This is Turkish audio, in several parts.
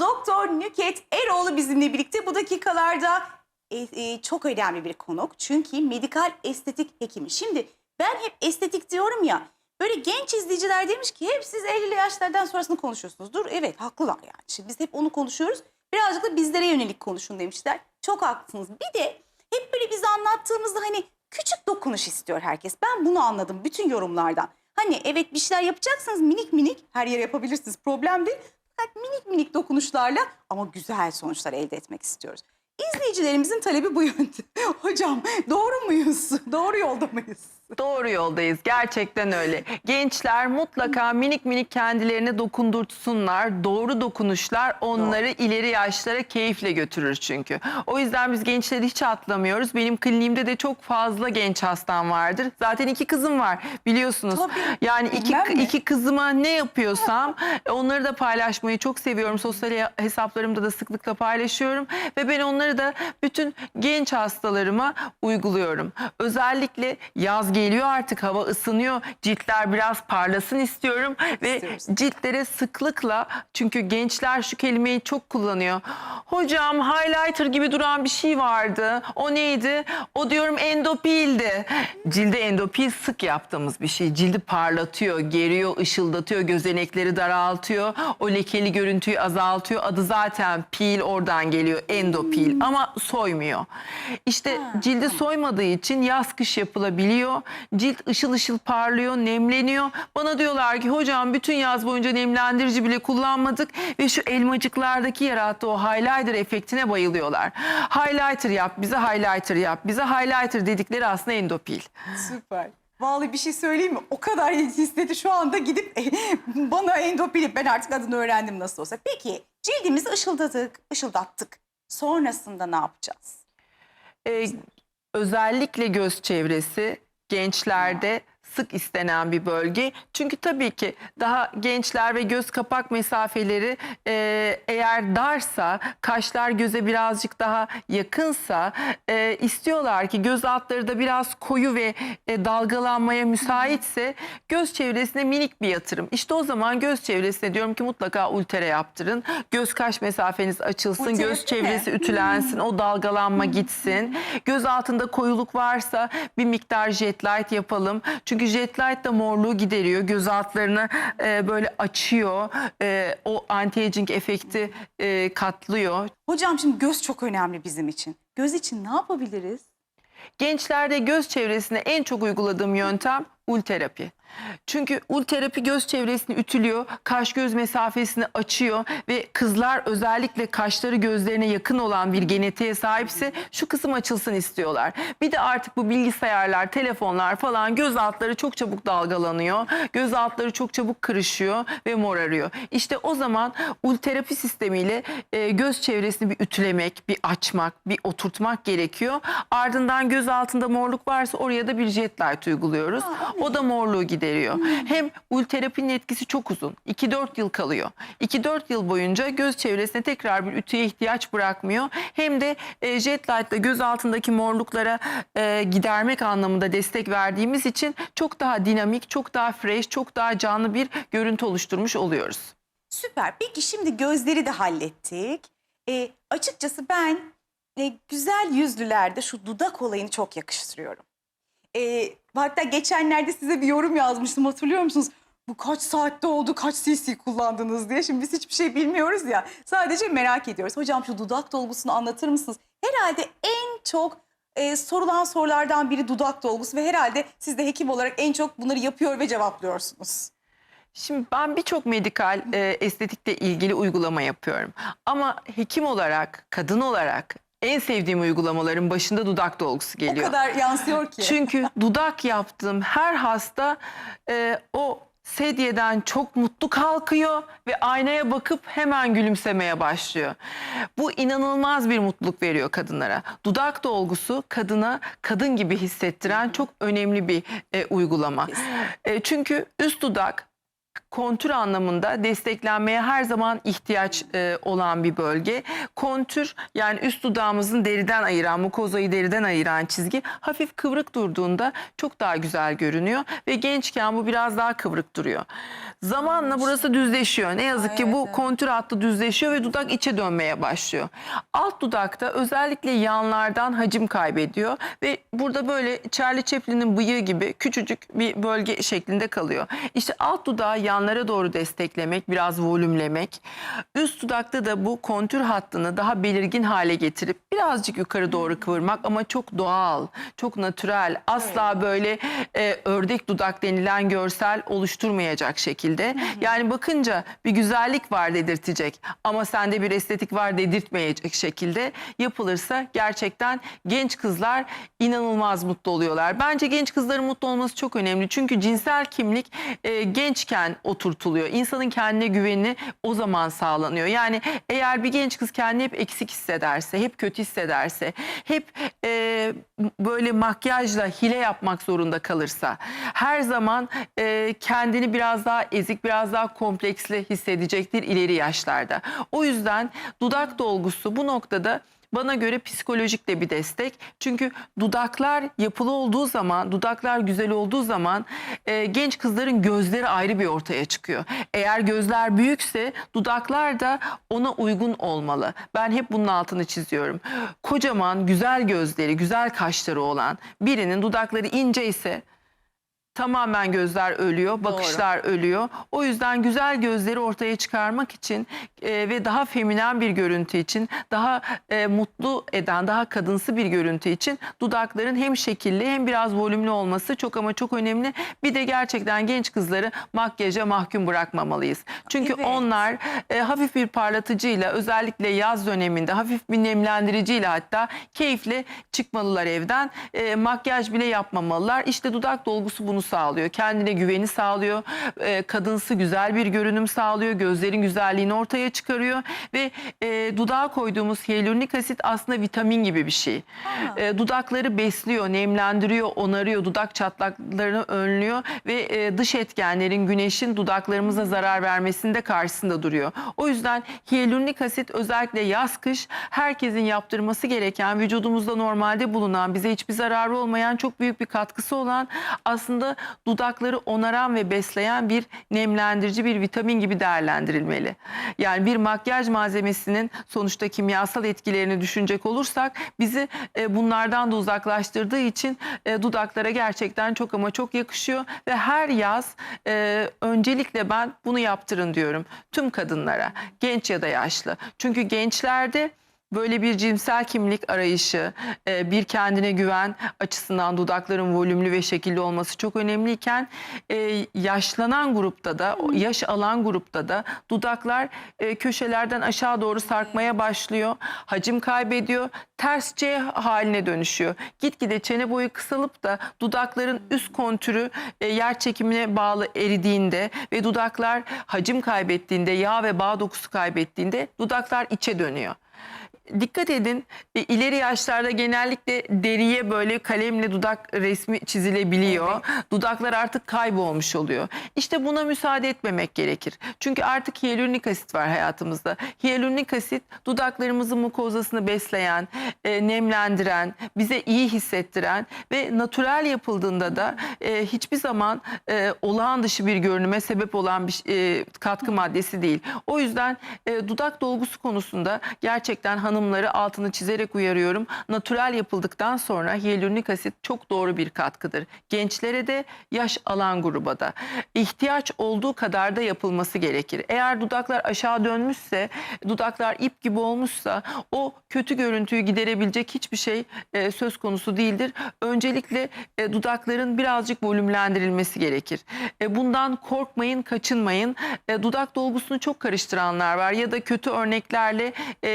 Doktor Nüket Eroğlu bizimle birlikte bu dakikalarda e, e, çok önemli bir konuk. Çünkü medikal estetik hekimi. Şimdi ben hep estetik diyorum ya. Böyle genç izleyiciler demiş ki hep siz 50'li yaşlardan sonrasını konuşuyorsunuz. Dur evet haklılar yani. Şimdi biz hep onu konuşuyoruz. Birazcık da bizlere yönelik konuşun demişler. Çok haklısınız. Bir de hep böyle biz anlattığımızda hani küçük dokunuş istiyor herkes. Ben bunu anladım bütün yorumlardan. Hani evet bir şeyler yapacaksınız minik minik her yere yapabilirsiniz problem değil. Fakat minik minik dokunuşlarla ama güzel sonuçlar elde etmek istiyoruz. İzleyicilerimizin talebi bu yönde. Hocam doğru muyuz? Doğru yolda mıyız? Doğru yoldayız. Gerçekten öyle. Gençler mutlaka minik minik kendilerine dokundurtsunlar. Doğru dokunuşlar onları ileri yaşlara keyifle götürür çünkü. O yüzden biz gençleri hiç atlamıyoruz. Benim kliniğimde de çok fazla genç hastam vardır. Zaten iki kızım var biliyorsunuz. Tabii. Yani iki, mi? iki kızıma ne yapıyorsam onları da paylaşmayı çok seviyorum. Sosyal hesaplarımda da sıklıkla paylaşıyorum. Ve ben onları da bütün genç hastalarıma uyguluyorum. Özellikle yaz geliyor artık hava ısınıyor. Ciltler biraz parlasın istiyorum. Ve ciltlere sıklıkla çünkü gençler şu kelimeyi çok kullanıyor. Hocam highlighter gibi duran bir şey vardı. O neydi? O diyorum endopildi. Cilde endopil sık yaptığımız bir şey. Cildi parlatıyor, geriyor, ışıldatıyor, gözenekleri daraltıyor. O lekeli görüntüyü azaltıyor. Adı zaten pil oradan geliyor endopil ama soymuyor. İşte cildi soymadığı için yaz kış yapılabiliyor. Cilt ışıl ışıl parlıyor, nemleniyor. Bana diyorlar ki hocam bütün yaz boyunca nemlendirici bile kullanmadık ve şu elmacıklardaki yarattığı o highlighter efektine bayılıyorlar. Highlighter yap, bize highlighter yap. Bize highlighter dedikleri aslında endopil. Süper. Vallahi bir şey söyleyeyim mi? O kadar istedi şu anda gidip bana endopili ben artık adını öğrendim nasıl olsa. Peki cildimizi ışıldadık, ışıldattık. Sonrasında ne yapacağız? Ee, özellikle göz çevresi gençlerde sık istenen bir bölge. Çünkü tabii ki daha gençler ve göz kapak mesafeleri e, eğer darsa, kaşlar göze birazcık daha yakınsa e, istiyorlar ki göz altları da biraz koyu ve e, dalgalanmaya müsaitse göz çevresine minik bir yatırım. İşte o zaman göz çevresine diyorum ki mutlaka ultere yaptırın. Göz kaş mesafeniz açılsın, göz mi? çevresi ütülensin, o dalgalanma gitsin. Göz altında koyuluk varsa bir miktar jet light yapalım. Çünkü jet light da morluğu gideriyor. Göz altlarını e, böyle açıyor. E, o anti-aging efekti e, katlıyor. Hocam şimdi göz çok önemli bizim için. Göz için ne yapabiliriz? Gençlerde göz çevresine en çok uyguladığım yöntem ulterapi. Çünkü ulterapi göz çevresini ütülüyor, kaş göz mesafesini açıyor ve kızlar özellikle kaşları gözlerine yakın olan bir genetiğe sahipse şu kısım açılsın istiyorlar. Bir de artık bu bilgisayarlar, telefonlar falan göz altları çok çabuk dalgalanıyor. Göz altları çok çabuk kırışıyor ve morarıyor. İşte o zaman ulterapi sistemiyle e, göz çevresini bir ütülemek, bir açmak, bir oturtmak gerekiyor. Ardından göz altında morluk varsa oraya da bir jet light uyguluyoruz. O da morluğu gideriyor. Hem ulterapinin etkisi çok uzun. 2-4 yıl kalıyor. 2-4 yıl boyunca göz çevresine tekrar bir ütüye ihtiyaç bırakmıyor. Hem de e, jet light ile göz altındaki morluklara e, gidermek anlamında destek verdiğimiz için çok daha dinamik, çok daha fresh, çok daha canlı bir görüntü oluşturmuş oluyoruz. Süper. Peki şimdi gözleri de hallettik. E, açıkçası ben e, güzel yüzlülerde şu dudak olayını çok yakıştırıyorum. E, hatta geçenlerde size bir yorum yazmıştım hatırlıyor musunuz? Bu kaç saatte oldu, kaç cc kullandınız diye. Şimdi biz hiçbir şey bilmiyoruz ya. Sadece merak ediyoruz. Hocam şu dudak dolgusunu anlatır mısınız? Herhalde en çok e, sorulan sorulardan biri dudak dolgusu ve herhalde siz de hekim olarak en çok bunları yapıyor ve cevaplıyorsunuz. Şimdi ben birçok medikal e, estetikle ilgili uygulama yapıyorum. Ama hekim olarak, kadın olarak en sevdiğim uygulamaların başında dudak dolgusu O geliyor. kadar yansıyor ki. Çünkü dudak yaptığım her hasta e, o sedyeden çok mutlu kalkıyor ve aynaya bakıp hemen gülümsemeye başlıyor. Bu inanılmaz bir mutluluk veriyor kadınlara. Dudak dolgusu kadına kadın gibi hissettiren çok önemli bir e, uygulama. E, çünkü üst dudak kontür anlamında desteklenmeye her zaman ihtiyaç e, olan bir bölge. Kontür yani üst dudağımızın deriden ayıran, mukozayı deriden ayıran çizgi hafif kıvrık durduğunda çok daha güzel görünüyor ve gençken bu biraz daha kıvrık duruyor. Zamanla burası düzleşiyor. Ne yazık ki bu kontür hattı düzleşiyor ve dudak içe dönmeye başlıyor. Alt dudakta özellikle yanlardan hacim kaybediyor ve burada böyle Charlie Chaplin'in bıyığı gibi küçücük bir bölge şeklinde kalıyor. İşte alt dudağı yanlara doğru desteklemek, biraz volümlemek. Üst dudakta da bu kontür hattını daha belirgin hale getirip birazcık yukarı doğru kıvırmak ama çok doğal, çok natürel, asla böyle e, ördek dudak denilen görsel oluşturmayacak şekilde. Yani bakınca bir güzellik var dedirtecek ama sende bir estetik var dedirtmeyecek şekilde yapılırsa gerçekten genç kızlar inanılmaz mutlu oluyorlar. Bence genç kızların mutlu olması çok önemli. Çünkü cinsel kimlik e, gençken oturtuluyor. İnsanın kendine güveni o zaman sağlanıyor. Yani eğer bir genç kız kendini hep eksik hissederse, hep kötü hissederse, hep e, böyle makyajla hile yapmak zorunda kalırsa, her zaman e, kendini biraz daha ezik, biraz daha kompleksli hissedecektir ileri yaşlarda. O yüzden dudak dolgusu bu noktada bana göre psikolojik de bir destek. Çünkü dudaklar yapılı olduğu zaman, dudaklar güzel olduğu zaman e, genç kızların gözleri ayrı bir ortaya çıkıyor. Eğer gözler büyükse dudaklar da ona uygun olmalı. Ben hep bunun altını çiziyorum. Kocaman, güzel gözleri, güzel kaşları olan birinin dudakları ince ise tamamen gözler ölüyor, bakışlar ölüyor. O yüzden güzel gözleri ortaya çıkarmak için e, ve daha feminen bir görüntü için, daha e, mutlu eden, daha kadınsı bir görüntü için dudakların hem şekilli hem biraz volümlü olması çok ama çok önemli. Bir de gerçekten genç kızları makyaja mahkum bırakmamalıyız. Çünkü Evet. onlar e, hafif bir parlatıcıyla özellikle yaz döneminde hafif bir nemlendiriciyle hatta keyifle çıkmalılar evden. E, makyaj bile yapmamalılar. İşte dudak dolgusu bunu sağlıyor. Kendine güveni sağlıyor. E, kadınsı güzel bir görünüm sağlıyor. Gözlerin güzelliğini ortaya çıkarıyor ve e, dudağa koyduğumuz hyaluronik asit aslında vitamin gibi bir şey. E, dudakları besliyor, nemlendiriyor, onarıyor, dudak çatlaklarını önlüyor ve e, dış etkenlerin güneşin dudaklarımıza zarar vermesinde karşısında duruyor. O yüzden hyaluronik asit özellikle yaz kış herkesin yaptırması gereken vücudumuzda normalde bulunan bize hiçbir zararı olmayan çok büyük bir katkısı olan aslında dudakları onaran ve besleyen bir nemlendirici bir vitamin gibi değerlendirilmeli. Yani bir makyaj malzemesinin sonuçta kimyasal etkilerini düşünecek olursak bizi e, bunlardan da uzaklaştırdığı için e, dudaklara gerçekten çok ama çok yakışıyor ve her yaz e, öncelikle ben bunu yaptırın diyorum tüm kadınlara genç ya da yaşlı. Çünkü gençlerde böyle bir cinsel kimlik arayışı, e, bir kendine güven açısından dudakların volümlü ve şekilli olması çok önemliyken e, yaşlanan grupta da, yaş alan grupta da dudaklar e, köşelerden aşağı doğru sarkmaya başlıyor, hacim kaybediyor, ters C haline dönüşüyor. Gitgide çene boyu kısalıp da dudakların üst kontürü yer çekimine bağlı eridiğinde ve dudaklar hacim kaybettiğinde, yağ ve bağ dokusu kaybettiğinde dudaklar içe dönüyor dikkat edin ileri yaşlarda genellikle deriye böyle kalemle dudak resmi çizilebiliyor. Dudaklar artık kaybolmuş oluyor. İşte buna müsaade etmemek gerekir. Çünkü artık hyaluronik asit var hayatımızda. Hyaluronik asit dudaklarımızın mukozasını besleyen, e, nemlendiren, bize iyi hissettiren ve natürel yapıldığında da e, hiçbir zaman e, olağan dışı bir görünüme sebep olan bir e, katkı maddesi değil. O yüzden e, dudak dolgusu konusunda gerçekten hanımları altını çizerek uyarıyorum. Natürel yapıldıktan sonra hyaluronik asit çok doğru bir katkıdır. Gençlere de yaş alan gruba da. ihtiyaç olduğu kadar da yapılması gerekir. Eğer dudaklar aşağı dönmüşse, dudaklar ip gibi olmuşsa o kötü görüntüyü giderebilecek hiçbir şey e, söz konusu değildir. Öncelikle e, dudakların birazcık volümlendirilmesi gerekir. E, bundan korkmayın, kaçınmayın. E, dudak dolgusunu çok karıştıranlar var ya da kötü örneklerle e,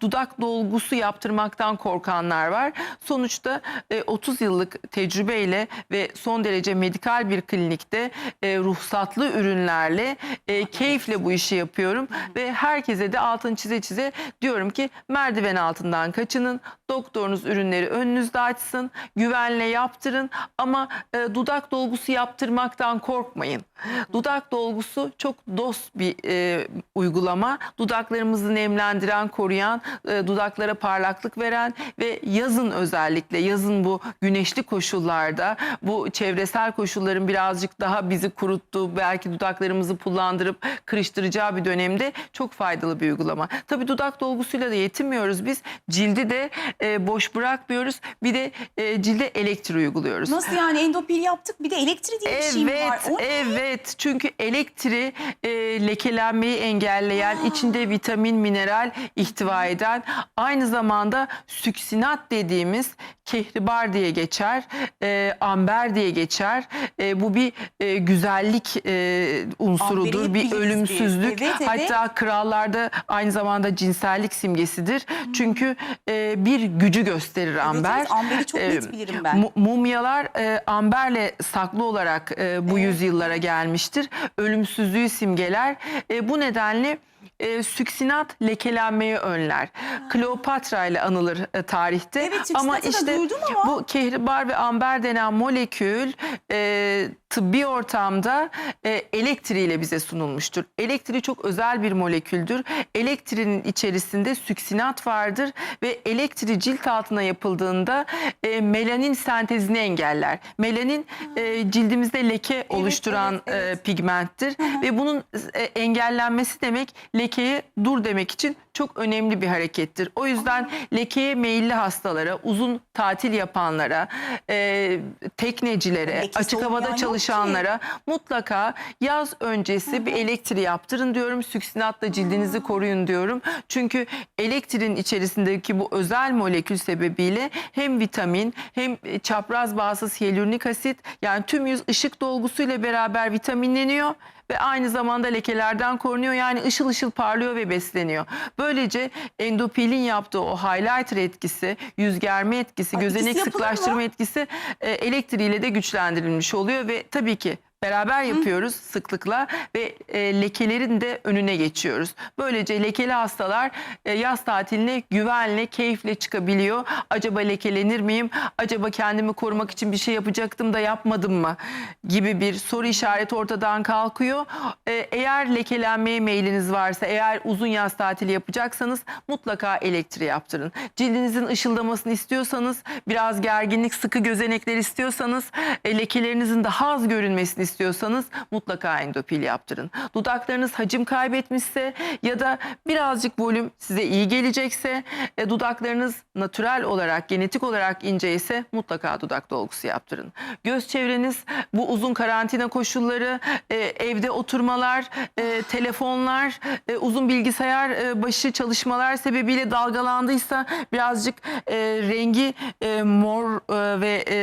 dudak dolgusu yaptırmaktan korkanlar var. Sonuçta e, 30 yıllık tecrübeyle ve son derece medikal bir klinikte e, ruhsatlı ürünlerle e, keyifle bu işi yapıyorum ve herkese de altını çize çize diyorum ki merdiven altından kaçının. Doktorunuz ürünleri önünüzde açsın, güvenle yaptırın ama e, dudak dolgusu yaptırmaktan korkmayın. Dudak dolgusu çok dost bir e, uygulama. Dudaklarımızı nemlendiren, koruyan, e, dudaklara parlaklık veren ve yazın özellikle yazın bu güneşli koşullarda bu çevresel koşulların birazcık daha bizi kuruttuğu, belki dudaklarımızı pullandırıp kırıştıracağı bir dönemde çok faydalı bir uygulama. Tabii dudak dolgusuyla da yetinmiyoruz biz. Cildi de e, boş bırakmıyoruz. Bir de e, cilde elektri uyguluyoruz. Nasıl yani endopil yaptık bir de elektri diye bir şey mi var? Evet, O ne? evet. Çünkü elektri e, lekelenmeyi engelleyen, içinde vitamin, mineral ihtiva eden, aynı zamanda süksinat dediğimiz kehribar diye geçer, e, amber diye geçer. E, bu bir e, güzellik e, unsurudur, Amberi bir ölümsüzlük. Evet, evet. Hatta krallarda aynı zamanda cinsellik simgesidir. Çünkü e, bir gücü gösterir amber. evet, amberi çok net E, bilirim ben. mu- Mumyalar e, amberle saklı olarak e, bu yüzyıllara gelmiştir. Ölümsüzlüğü simgeler. E, bu nedenle e, süksinat lekelenmeyi önler. Kleopatra ile anılır e, tarihte. Evet, ama işte ama. bu kehribar ve amber denen molekül e, tıbbi ortamda e, elektriğiyle bize sunulmuştur. Elektri çok özel bir moleküldür. Elektrinin içerisinde süksinat vardır ve elektri cilt altına yapıldığında e, melanin sentezini engeller. Melanin e, cildimizde leke oluşturan evet, evet. e, pigmenttir ve bunun e, engellenmesi demek lekeye dur demek için çok önemli bir harekettir. O yüzden lekeye meyilli hastalara, uzun tatil yapanlara, e, teknecilere, Lekesi açık havada çalışanlara mutlaka yaz öncesi bir elektri yaptırın diyorum. Süksinatla cildinizi koruyun diyorum. Çünkü elektrin içerisindeki bu özel molekül sebebiyle hem vitamin hem çapraz bağımsız hyaluronik asit yani tüm yüz ışık dolgusuyla beraber vitaminleniyor ve aynı zamanda lekelerden korunuyor. Yani ışıl ışıl parlıyor ve besleniyor. Böylece endopilin yaptığı o highlighter etkisi, yüz germe etkisi, Ay, gözenek mı? sıklaştırma etkisi e, elektriğiyle de güçlendirilmiş oluyor ve tabii ki beraber yapıyoruz sıklıkla ve e, lekelerin de önüne geçiyoruz. Böylece lekeli hastalar e, yaz tatiline güvenle, keyifle çıkabiliyor. Acaba lekelenir miyim? Acaba kendimi korumak için bir şey yapacaktım da yapmadım mı? Gibi bir soru işareti ortadan kalkıyor. E, eğer lekelenmeye meyliniz varsa, eğer uzun yaz tatili yapacaksanız mutlaka elektri yaptırın. Cildinizin ışıldamasını istiyorsanız, biraz gerginlik, sıkı gözenekler istiyorsanız, e, lekelerinizin daha az görünmesini istiyorsanız mutlaka endopil yaptırın. Dudaklarınız hacim kaybetmişse ya da birazcık volüm size iyi gelecekse, e, dudaklarınız natürel olarak, genetik olarak ince ise mutlaka dudak dolgusu yaptırın. Göz çevreniz bu uzun karantina koşulları, e, evde oturmalar, e, telefonlar, e, uzun bilgisayar e, başı çalışmalar sebebiyle dalgalandıysa birazcık e, rengi e, mor e, ve e,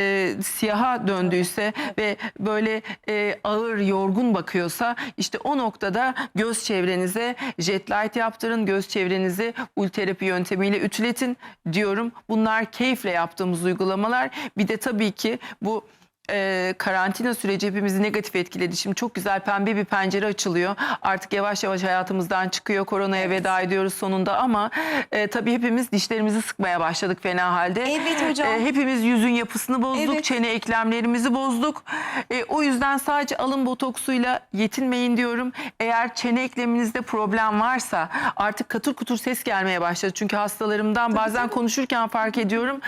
siyaha döndüyse ve böyle e, ağır, yorgun bakıyorsa işte o noktada göz çevrenize jet light yaptırın, göz çevrenizi ulterapi yöntemiyle ütületin diyorum. Bunlar keyifle yaptığımız uygulamalar. Bir de tabii ki bu e, karantina süreci hepimizi negatif etkiledi. Şimdi çok güzel pembe bir pencere açılıyor. Artık yavaş yavaş hayatımızdan çıkıyor. Koronaya veda ediyoruz sonunda ama e, tabii hepimiz dişlerimizi sıkmaya başladık fena halde. Evet hocam. E, hepimiz yüzün yapısını bozduk. Evet. Çene eklemlerimizi bozduk. E, o yüzden sadece alın botoksuyla yetinmeyin diyorum. Eğer çene ekleminizde problem varsa artık katır kutur ses gelmeye başladı. Çünkü hastalarımdan bazen konuşurken fark ediyorum.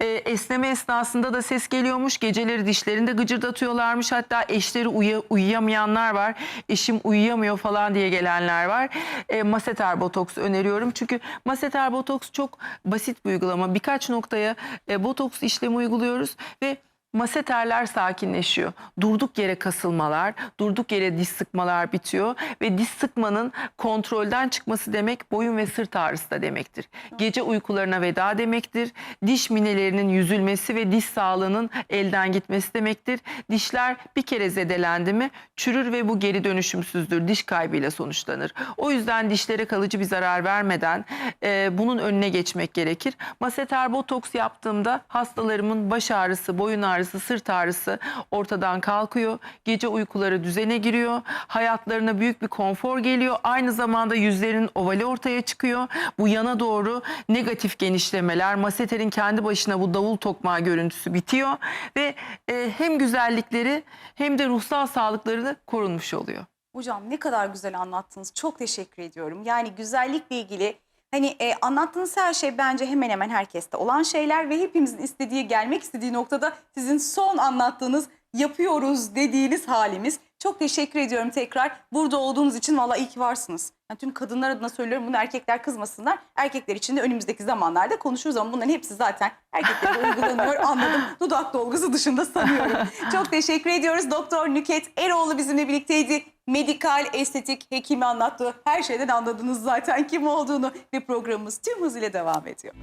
E, esneme esnasında da ses geliyormuş. Geceleri dişlerinde gıcırdatıyorlarmış. Hatta eşleri uya- uyuyamayanlar var. Eşim uyuyamıyor falan diye gelenler var. E, maseter botoks öneriyorum. Çünkü maseter botoks çok basit bir uygulama. Birkaç noktaya e, botoks işlemi uyguluyoruz ve Maseterler sakinleşiyor. Durduk yere kasılmalar, durduk yere diş sıkmalar bitiyor ve diş sıkmanın kontrolden çıkması demek boyun ve sırt ağrısı da demektir. Gece uykularına veda demektir. Diş minelerinin yüzülmesi ve diş sağlığının elden gitmesi demektir. Dişler bir kere zedelendi mi çürür ve bu geri dönüşümsüzdür. Diş kaybıyla sonuçlanır. O yüzden dişlere kalıcı bir zarar vermeden e, bunun önüne geçmek gerekir. Maseter botoks yaptığımda hastalarımın baş ağrısı, boyun ağrısı, sırt ağrısı ortadan kalkıyor. Gece uykuları düzene giriyor. Hayatlarına büyük bir konfor geliyor. Aynı zamanda yüzlerinin ovali ortaya çıkıyor. Bu yana doğru negatif genişlemeler, maseterin kendi başına bu davul tokmağı görüntüsü bitiyor ve e, hem güzellikleri hem de ruhsal sağlıkları korunmuş oluyor. Hocam ne kadar güzel anlattınız. Çok teşekkür ediyorum. Yani güzellikle ilgili hani e, anlattığınız her şey bence hemen hemen herkeste olan şeyler ve hepimizin istediği, gelmek istediği noktada sizin son anlattığınız yapıyoruz dediğiniz halimiz. Çok teşekkür ediyorum tekrar. Burada olduğunuz için valla iyi ki varsınız. Yani tüm kadınlar adına söylüyorum bunu erkekler kızmasınlar. Erkekler için de önümüzdeki zamanlarda konuşuruz ama bunların hepsi zaten erkeklere uygulanıyor anladım. Dudak dolgusu dışında sanıyorum. Çok teşekkür ediyoruz. Doktor Nüket Eroğlu bizimle birlikteydi. Medikal, estetik, hekimi anlattı. Her şeyden anladınız zaten kim olduğunu ve programımız tüm hızıyla devam ediyor.